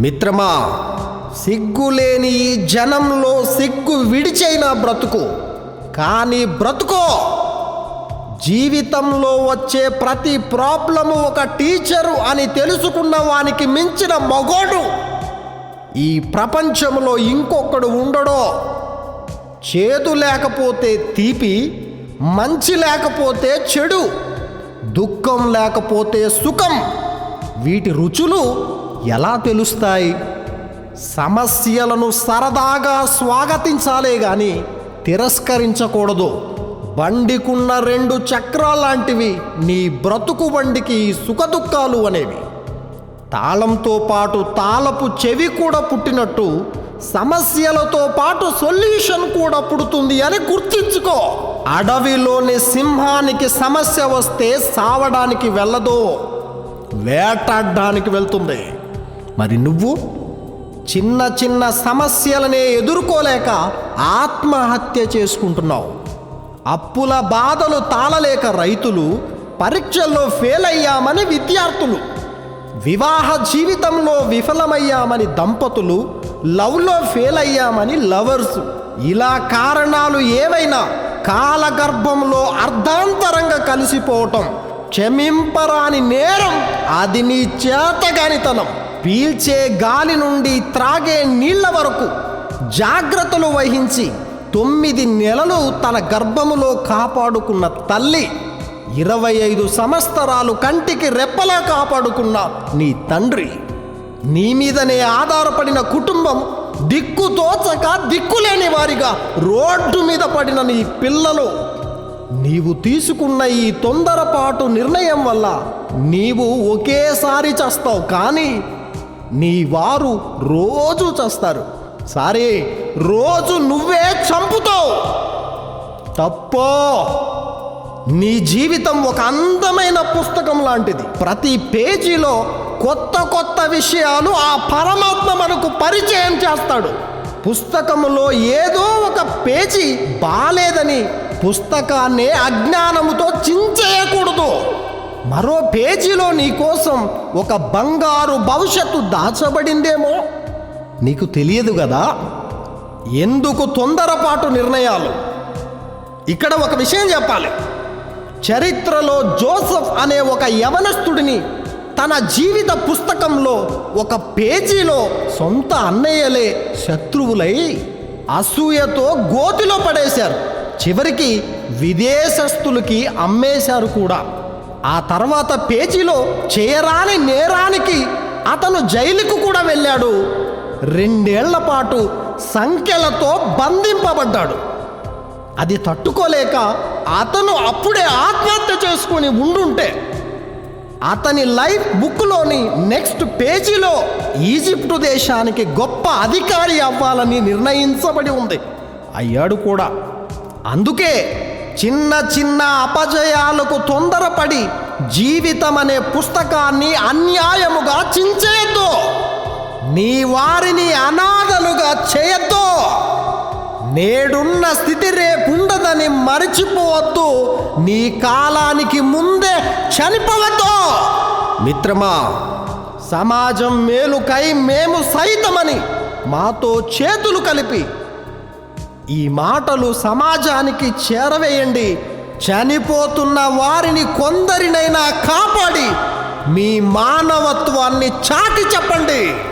మిత్రమా సిగ్గులేని ఈ జనంలో సిగ్గు విడిచైన బ్రతుకు. కానీ బ్రతుకో. జీవితంలో వచ్చే ప్రతి ప్రాబ్లము ఒక టీచరు అని తెలుసుకున్న వానికి మించిన మగోడు. ఈ ప్రపంచంలో ఇంకొకడు ఉండడో. చేదు లేకపోతే తీపి మంచి లేకపోతే చెడు దుఃఖం లేకపోతే సుఖం. వీటి రుచులు ఎలా తెలుస్తాయి? సమస్యలను సరదాగా స్వాగతించాలే గాని తిరస్కరించకూడదు. బండికున్న రెండు చక్రాలాంటివి నీ బ్రతుకు బండికి సుఖదుఖాలు అనేవి. తాళంతో పాటు తాళపు చెవి కూడా పుట్టినట్టు సమస్యలతో పాటు సొల్యూషన్ కూడా పుడుతుంది అని గుర్తించుకో. అడవిలోని సింహానికి సమస్య వస్తే సావడానికి వెళ్ళదు. వేటాడడానికి వెళ్తుంది. మరి నువ్వు చిన్న చిన్న సమస్యలనే ఎదుర్కోలేక ఆత్మహత్య చేసుకుంటున్నావు. అప్పుల బాధలు తాళలేక రైతులు పరీక్షల్లో ఫెయిల్ అయ్యామని విద్యార్థులు వివాహ జీవితంలో విఫలమయ్యామని దంపతులు లవ్లో ఫెయిల్ అయ్యామని లవర్స్. ఇలా కారణాలు ఏవైనా కాలగర్భంలో అర్ధాంతరంగా కలిసిపోవటం క్షమింపరాని నేరం అది నీ చేతగానితనం. పీల్చే గాలి నుండి త్రాగే నీళ్ళ వరకు జాగ్రత్తలు వహించి తొమ్మిది నెలలు తన గర్భములో కాపాడుకున్న తల్లి ఇరవై ఐదు సంవత్సరాలు కంటికి రెప్పలా కాపాడుకున్న నీ తండ్రి. నీ మీదనే ఆధారపడిన కుటుంబం దిక్కు తోచక దిక్కులేని వారిగా రోడ్డు మీద పడిన నీ పిల్లలు. నీవు తీసుకున్న ఈ తొందరపాటు నిర్ణయం వల్ల నీవు ఒకేసారి చస్తావు కానీ నీ వారు రోజు చస్తారు. సారీ రోజు నువ్వే చంపుతావు. తప్పో? నీ జీవితం ఒక అందమైన పుస్తకం లాంటిది. ప్రతి పేజీలో కొత్త కొత్త విషయాలు ఆ పరమాత్మ మనకు పరిచయం చేస్తాడు. పుస్తకములో ఏదో ఒక పేజీ బాలేదని పుస్తకాన్ని అజ్ఞానముతో చించేయకూడదు. మరో పేజీలో నీకోసం ఒక బంగారు భవిష్యత్తు దాచబడిందేమో? నీకు తెలియదు కదా? ఎందుకు తొందరపాటు నిర్ణయాలు? ఇక్కడ ఒక విషయం చెప్పాలి. చరిత్రలో జోసఫ్ అనే ఒక యవనస్తుడిని తన జీవిత పుస్తకంలో ఒక పేజీలో సొంత అన్నయ్యలే శత్రువులై అసూయతో గోతిలో పడేశారు. చివరికి విదేశస్తులకి అమ్మేశారు కూడా. ఆ తర్వాత పేజీలో చేయరాని నేరానికి అతను జైలుకు కూడా వెళ్ళాడు. రెండేళ్ళ పాటు సంఖ్యలతో బంధింపబడ్డాడు. అది తట్టుకోలేక అతను అప్పుడే ఆత్మహత్య చేసుకొని ఉండుంటే అతని లైఫ్ బుక్లోని నెక్స్ట్ పేజీలో ఈజిప్టు దేశానికి గొప్ప అధికారి అవ్వాలని నిర్ణయించబడి ఉంది. అయ్యాడు కూడా. అందుకే చిన్న చిన్న అపజయాలకు తొందరపడి జీవితం అనే పుస్తకాన్ని అన్యాయముగా చించేయద్దు. నీ వారిని అనాథలుగా చేయొద్దు. నేడున్న స్థితి రేపుండదని మరచిపోవద్దు. నీ కాలానికి ముందే చనిపోవద్దు. మిత్రమా సమాజం మేలుకై మేము సైతమని మాతో చేతులు కలిపి ఈ మాటలు సమాజానికి చేరవేయండి. చనిపోతున్న వారిని కొందరినైనా కాపాడి మీ మానవత్వాన్ని చాటి చెప్పండి.